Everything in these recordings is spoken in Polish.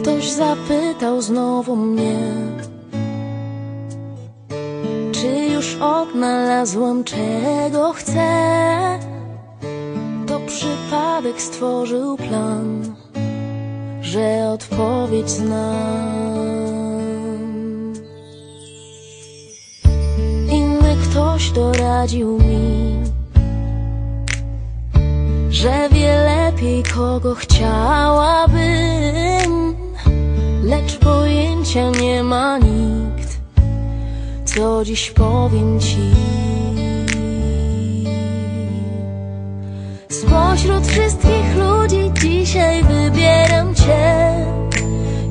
Gdybyś zapytał znowu mnie, czy już odnalazłam czego chcę, to przypadek stworzył plan, że odpowiedź znam. Inny ktoś doradził mi, że wie lepiej kogo chciałabym, lecz pojęcia nie ma nikt, co dziś powiem ci. Spośród wszystkich ludzi dzisiaj wybieram cię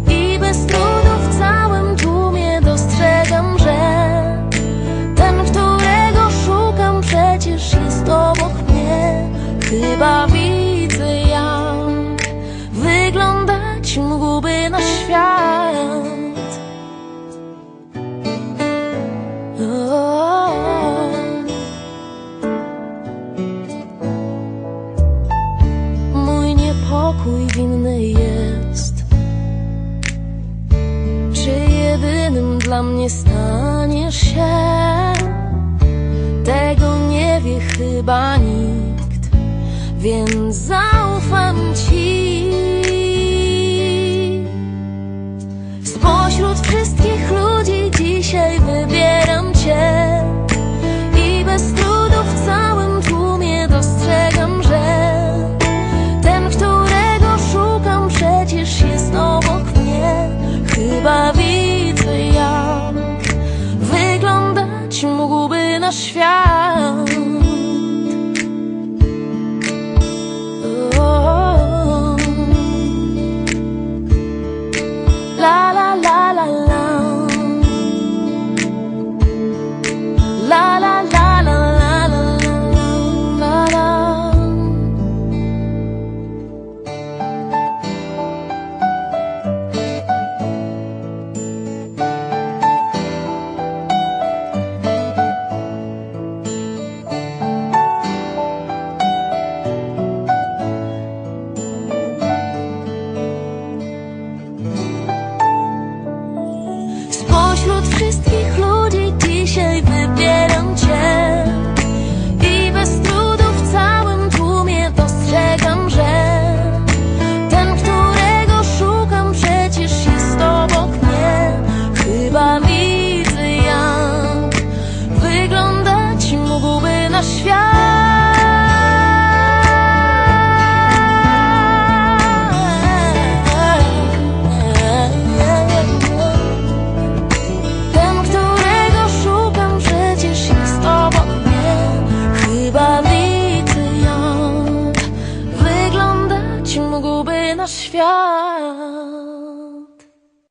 i bez trudu w całym tłumie dostrzegam, że ten, którego szukam, przecież jest obok mnie. Chyba widzę, jak wyglądać mógłby nasz świat. Mój niepokój winny jest. Czy jedynym dla mnie staniesz się? Tego nie wie chyba nikt, więc zaufam ci. Spośród wszystkich ludzi dzisiaj wybieram cię i bez trudu w całym tłumie dostrzegam, że ten, którego szukam, przecież jest obok mnie. Chyba widzę, jak wyglądać mógłby nasz świat. Wszystkich ludzi świat.